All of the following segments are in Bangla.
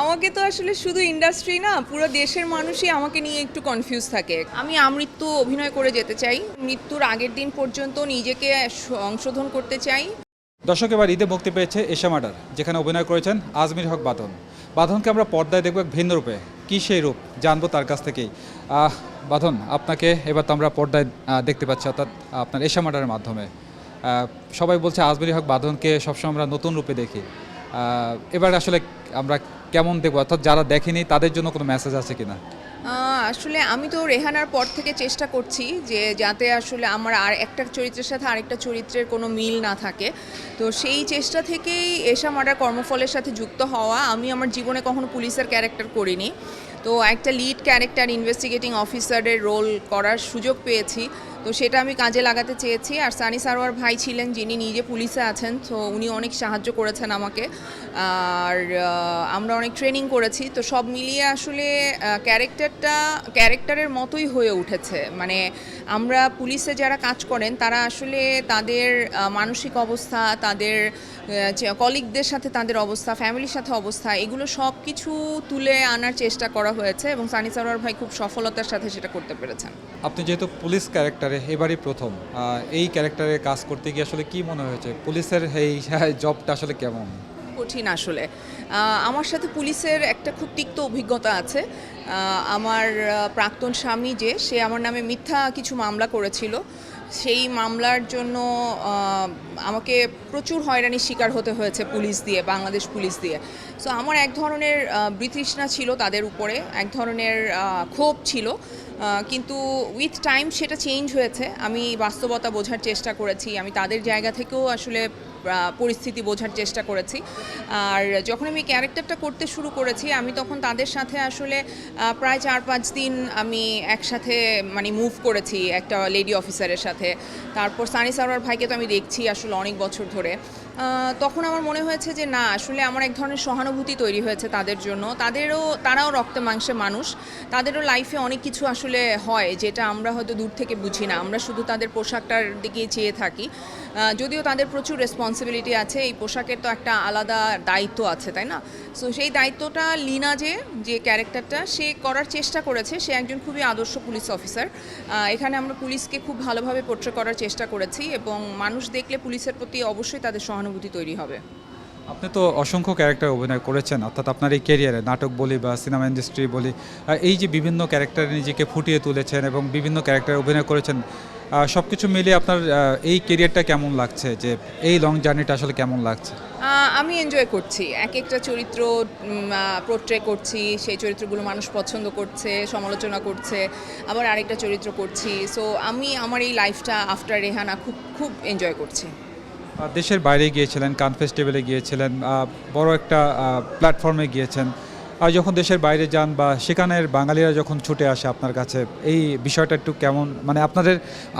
আমাকে তো আসলে শুধু ইন্ডাস্ট্রি না, পুরো দেশের মানুষই আমাকে নিয়ে একটু কনফিউজ থাকে। আমি আমৃত্যু অভিনয় করে যেতে চাই। মৃত্যুর আগের দিন পর্যন্ত নিজেকে সংশোধন করতে চাই। দর্শক, এবার ঈদে মুক্তি পেয়েছে এশা মার্ডার, যেখানে অভিনয় করেছেন আজমির হক বাঁধন বাঁধনকে আমরা পর্দায় দেখব এক ভিন্ন রূপে। কী সেই রূপ, জানব তার কাছ থেকেই। বাঁধন আপনাকে এবার তো আমরা পর্দায় দেখতে পাচ্ছি, অর্থাৎ আপনার এশা মার্ডারের মাধ্যমে। সবাই বলছে আজমির হক বাঁধনকে সবসময় আমরা নতুন রূপে দেখি। এবার আসলে আমরা কেমন দেখব? অর্থাৎ যারা দেখেনি, তাদের জন্য কোনো মেসেজ আছে কিনা? আসলে আমি তো রেহানার পর থেকে চেষ্টা করছি যে যাতে আসলে আমার আর একটা চরিত্রের সাথে আরেকটা চরিত্রের কোনো মিল না থাকে। তো সেই চেষ্টা থেকেই এসা মার্ডার কর্মফলের সাথে যুক্ত হওয়া আমি আমার জীবনে কখনো পুলিশের ক্যারেক্টার করিনি। তো একটা লিড ক্যারেক্টার ইনভেস্টিগেটিং অফিসারের রোল করার সুযোগ পেয়েছি। তো সেটা আমি কাজে লাগাতে চেয়েছি। আর সানি সারোয়ার ভাই ছিলেন যিনি নিজে পুলিশে আছেন, তো উনি অনেক সাহায্য করেছেন আমাকে। আর আমরা অনেক ট্রেনিং করেছি। তো সব মিলিয়ে আসলে ক্যারেক্টারটা ক্যারেক্টারের মতোই হয়ে উঠেছে। মানে আমরা পুলিশে যারা কাজ করেন, তারা আসলে তাদের মানসিক অবস্থা, তাদের কলিগদের সাথে তাদের অবস্থা ফ্যামিলির সাথে অবস্থা, এগুলো সব কিছু তুলে আনার চেষ্টা করা হয়েছে এবং সানি সারোয়ার ভাই খুব সফলতার সাথে সেটা করতে পেরেছেন। আপনি যেহেতু পুলিশ ক্যারেক্টারে এবারই প্রথম। এই ক্যারেক্টারে কাজ করতে গিয়ে আসলে কি মনে হয়েছে? পুলিশের এই জবটা আসলে কেমন? কঠিন আসলে। আমার সাথে পুলিশের একটা খুব তিক্ত অভিজ্ঞতা আছে। আমার প্রাক্তন স্বামী যে, সে আমার নামে মিথ্যা কিছু মামলা করেছিল। সেই মামলার জন্য আমাকে প্রচুর হয়রানির শিকার হতে হয়েছে পুলিশ দিয়ে, বাংলাদেশ পুলিশ দিয়ে। সো আমার এক ধরনের বিতৃষ্ণা ছিল তাদের উপরে। এক ধরনের ক্ষোভ ছিল। কিন্তু উইথ টাইম সেটা চেঞ্জ হয়েছে। আমি বাস্তবতা বোঝার চেষ্টা করেছি। আমি তাদের জায়গা থেকেও আসলে পরিস্থিতি বোঝার চেষ্টা করেছি। আর যখন আমি ক্যারেক্টারটা করতে শুরু করেছি, আমি তখন তাদের সাথে আসলে প্রায় চার পাঁচ দিন আমি একসাথে মানে মুভ করেছি একটা লেডি অফিসারের সাথে। তারপর সানি সারোয়ার ভাইকে তো আমি দেখছি আসলে অনেক বছর ধরে। তখন আমার মনে হয়েছে যে, না, আসলে আমার এক ধরনের সহানুভূতি তৈরি হয়েছে তাদের জন্য। তাদেরও, তারাও রক্তে মাংসে মানুষ। তাদেরও লাইফে অনেক কিছু আসলে হয় যেটা আমরা হয়তো দূর থেকে বুঝি না। আমরা শুধু তাদের পোশাকটার দিকে চেয়ে থাকি। যদিও তাদের প্রচুর রেসপন্সিবিলিটি আছে, এই পোশাকের তো একটা আলাদা দায়িত্ব আছে, তাই না? সো সেই দায়িত্বটা লিনা যে যে ক্যারেক্টারটা সে করার চেষ্টা করেছে, সে একজন খুবই আদর্শ পুলিশ অফিসার এখানে আমরা পুলিশকে খুব ভালোভাবে পোট্রে করার চেষ্টা করেছি এবং মানুষ দেখলে পুলিশের প্রতি অবশ্যই তাদের সহানুভূতি তৈরি হবে। আপনি তো অসংখ্য ক্যারেক্টার অভিনয় করেছেন, অর্থাৎ আপনার এই ক্যারিয়ারে নাটক বলি বা সিনেমা ইন্ডাস্ট্রি বলি এই যে বিভিন্ন ক্যারেক্টারে নিজেকে ফুটিয়ে তুলেছেন এবং বিভিন্ন ক্যারেক্টারে অভিনয় করেছেন সব কিছু মিলিয়ে আপনার এই কেরিয়ারটা কেমন লাগছে? যে এই লং জার্নিটা আসলে কেমন লাগছে? আমি এনজয় করছি। এক একটা চরিত্র পোট্রে করছি। সেই চরিত্রগুলো মানুষ পছন্দ করছে সমালোচনা করছে। আবার আরেকটা চরিত্র করছি। সো আমি আমার এই লাইফটা আফটার রেহানা খুব খুব এনজয় করছি। দেশের বাইরে গিয়েছিলেন কান ফেস্টিভ্যালে গিয়েছিলেন বড় একটা প্ল্যাটফর্মে গিয়েছেন। আর যখন দেশের বাইরে যান বা সেখানের বাঙালিরা যখন ছুটে আসে আপনার কাছে এই বিষয়টা একটু কেমন? মানে আপনাদের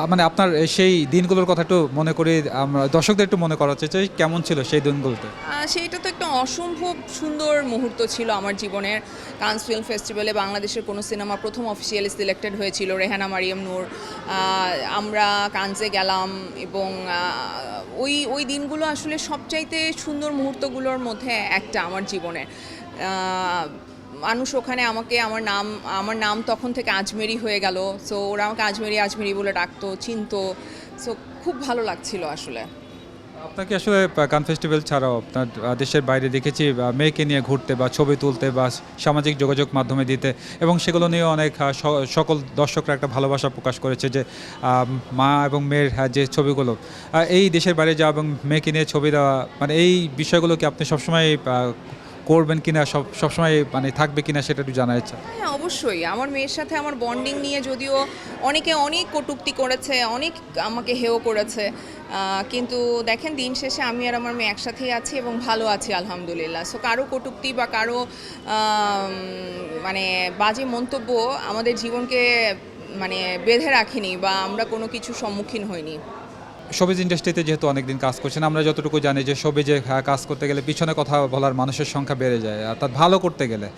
মানে আপনার সেই দিনগুলোর কথা একটু মনে করি আমরা দর্শকদের একটু মনে করাতে চাই কেমন ছিল সেই দিনগুলোতে? সেইটা তো একটা অসম্ভব সুন্দর মুহূর্ত ছিল আমার জীবনের। কান্স ফিল্ম ফেস্টিভ্যালে বাংলাদেশের কোনো সিনেমা প্রথম অফিসিয়ালি সিলেক্টেড হয়েছিল রেহানা মারিয়াম নূর। আমরা কানসে গেলাম এবং ওই ওই দিনগুলো আসলে সবচাইতে সুন্দর মুহূর্তগুলোর মধ্যে একটা আমার জীবনে আহ, মানুষ ওখানে আমাকে, আমার নাম আমার নাম তখন থেকে আজমেরি হয়ে গেল। সো ওরা আমাকে আজমেরি আজমেরি বলে ডাকতো, চিনতো। সো খুব ভালো লাগছিল আসলে। আপনাকে আসলে কান ফেস্টিভ্যাল ছাড়াও আপনার দেশের বাইরে দেখেছি মেয়েকে নিয়ে ঘুরতে বা ছবি তুলতে বা সামাজিক যোগাযোগ মাধ্যমে দিতে এবং সেগুলো নিয়ে অনেক সকল দর্শকরা একটা ভালোবাসা প্রকাশ করেছে যে মা এবং মেয়ের যে ছবিগুলো এই দেশের বাইরে যাওয়া এবং মেয়েকে নিয়ে ছবি দেওয়া মানে এই বিষয়গুলো কি আপনি সবসময় করবেন কিনা, সব সবসময় মানে থাকবে কিনা সেটা একটু জানার ইচ্ছা। হ্যাঁ অবশ্যই। আমার মেয়ের সাথে আমার বন্ডিং নিয়ে যদিও অনেকে অনেক কটূক্তি করেছে, অনেক আমাকে হেও করেছে কিন্তু দেখেন দিন শেষে আমি আর আমার মেয়ে একসাথেই আছি এবং ভালো আছি, আলহামদুলিল্লাহ। সো কারও কটূক্তি বা কারও মানে বাজে মন্তব্য আমাদের জীবনকে মানে বেঁধে রাখেনি বা আমরা কোনো কিছু সম্মুখীন হইনি। শোবিজ ইন্ডাস্ট্রিতে যেহেতু অনেকদিন কাজ করছেন, আমরা যতটুকু জানি যে শোবিজে কাজ করতে গেলে পিছনে কথা বলার মানুষের সংখ্যা বেড়ে যায় অর্থাৎ ভালো করতে গেলে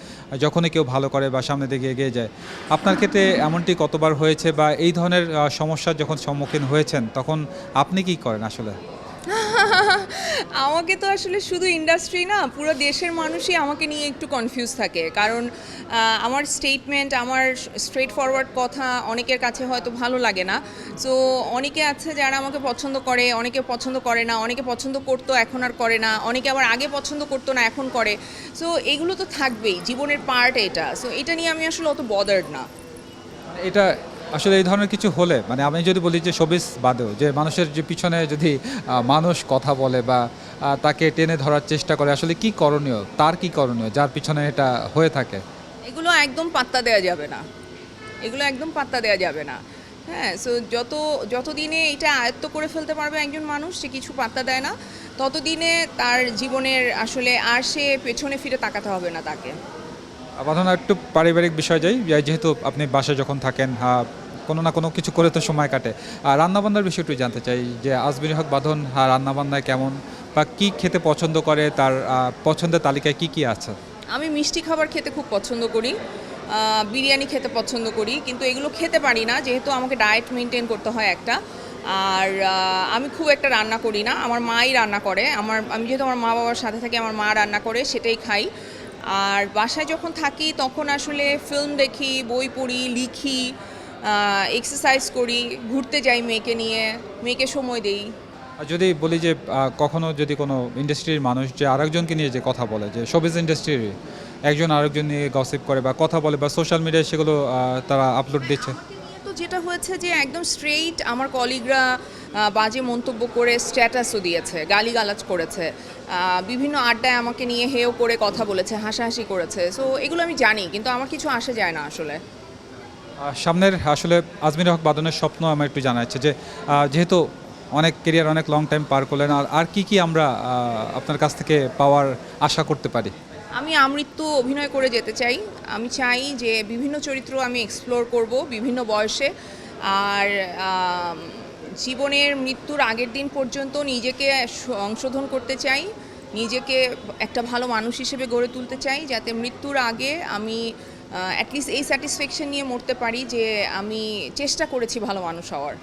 যখনই কেউ ভালো করে বা সামনে দিকে এগিয়ে যায়। আপনার ক্ষেত্রে এমনটি কতবার হয়েছে বা এই ধরনের সমস্যার যখন সম্মুখীন হয়েছেন, তখন আপনি কি করেন আসলে? আমাকে তো আসলে শুধু ইন্ডাস্ট্রি না, পুরো দেশের মানুষই আমাকে নিয়ে একটু কনফিউজ থাকে। কারণ আমার স্টেটমেন্ট আমার স্ট্রেট ফরওয়ার্ড কথা অনেকের কাছে হয়তো ভালো লাগে না। সো অনেকে আছে যারা আমাকে পছন্দ করে, অনেকে পছন্দ করে না, অনেকে পছন্দ করতো, এখন আর করে না, অনেকে আবার আগে পছন্দ করতো না, এখন করে। সো এগুলো তো থাকবেই, জীবনের পার্ট এটা। সো এটা নিয়ে আমি আসলে অত বদার্ড না। এটা আসলে এই ধরনের কিছু হলে মানে আমি যদি বলি যে শোবিস বাদেও, যে মানুষের যে পিছনে যদি মানুষ কথা বলে বা তাকে টেনে ধরার চেষ্টা করে, আসলে কি করণীয়? তার কি করণীয়? যার পিছনে এটা হয়ে থাকে? এগুলো একদম পাত্তা দেওয়া যাবে না। এগুলো একদম পাত্তা দেওয়া যাবে না। হ্যাঁ সো যত, যতদিনে এটা আয়ত্ত করে ফেলতে পারবে একজন মানুষ, সে কিছু পাত্তা দেয় না, ততদিনে তার জীবনের আসলে আর সে পেছনে ফিরে তাকাতে হবে না তাকে। বাঁধন একটু পারিবারিক বিষয় যাই যেহেতু আপনি বাসায় যখন থাকেন কোনো না কোনো কিছু করে তো সময় কাটে। আর রান্নাবান্নার বিষয় একটু জানতে চাই যে আজমির হক বাঁধন হ্যাঁ, রান্নাবান্নায় কেমন বা কি খেতে পছন্দ করে তার পছন্দের তালিকায় কি কি আছে? আমি মিষ্টি খাবার খেতে খুব পছন্দ করি বিরিয়ানি খেতে পছন্দ করি কিন্তু এগুলো খেতে পারি না যেহেতু আমাকে ডায়েট মেনটেন করতে হয় একটা। আর আমি খুব একটা রান্না করি না আমার মাই রান্না করে আমার আমি যেহেতু আমার মা বাবার সাথে থাকি আমার মা রান্না করে সেটাই খাই। আর বাসায় যখন থাকি, তখন আসলে ফিল্ম দেখি, বই পড়ি, লিখি এক্সারসাইজ করি, ঘুরতে যাই মেয়েকে নিয়ে, মেয়েকে সময় দেই। আর যদি বলি যে কখনো যদি কোনো ইন্ডাস্ট্রির মানুষ যে আরেকজনকে নিয়ে যে কথা বলে, যে শোবিজ ইন্ডাস্ট্রির একজন আরেকজন নিয়ে গসিপ করে বা কথা বলে বা সোশ্যাল মিডিয়ায় সেগুলো তারা আপলোড দিচ্ছে। যেটা হয়েছে যে একদম স্ট্রেইট আমার কলিগরা বাজে মন্তব্য করে স্ট্যাটাসও দিয়েছে, গালিগালাজ করেছে। বিভিন্ন আড্ডায় আমাকে নিয়ে হেও করে কথা বলেছে, হাসাহাসি করেছে। সো এগুলো আমি জানি, কিন্তু আমার কিছু আসে যায় না আসলে। সামনের, আসলে আজমির হক বাদনের স্বপ্ন আমার একটু জানা যাচ্ছে যে যেহেতু অনেক কেরিয়ার অনেক লং টাইম পার করলেন, আর আর কি কি আমরা আপনার কাছ থেকে পাওয়ার আশা করতে পারি? আমি আমৃত্যু অভিনয় করে যেতে চাই। আমি চাই যে বিভিন্ন চরিত্র আমি এক্সপ্লোর করব বিভিন্ন বয়সে। আর জীবনের মৃত্যুর আগের দিন পর্যন্ত নিজেকে সংশোধন করতে চাই। নিজেকে একটা ভালো মানুষ হিসেবে গড়ে তুলতে চাই যাতে মৃত্যুর আগে আমি অ্যাটলিস্ট এই স্যাটিসফ্যাকশন নিয়ে মরতে পারি যে আমি চেষ্টা করেছি ভালো মানুষ হওয়ার।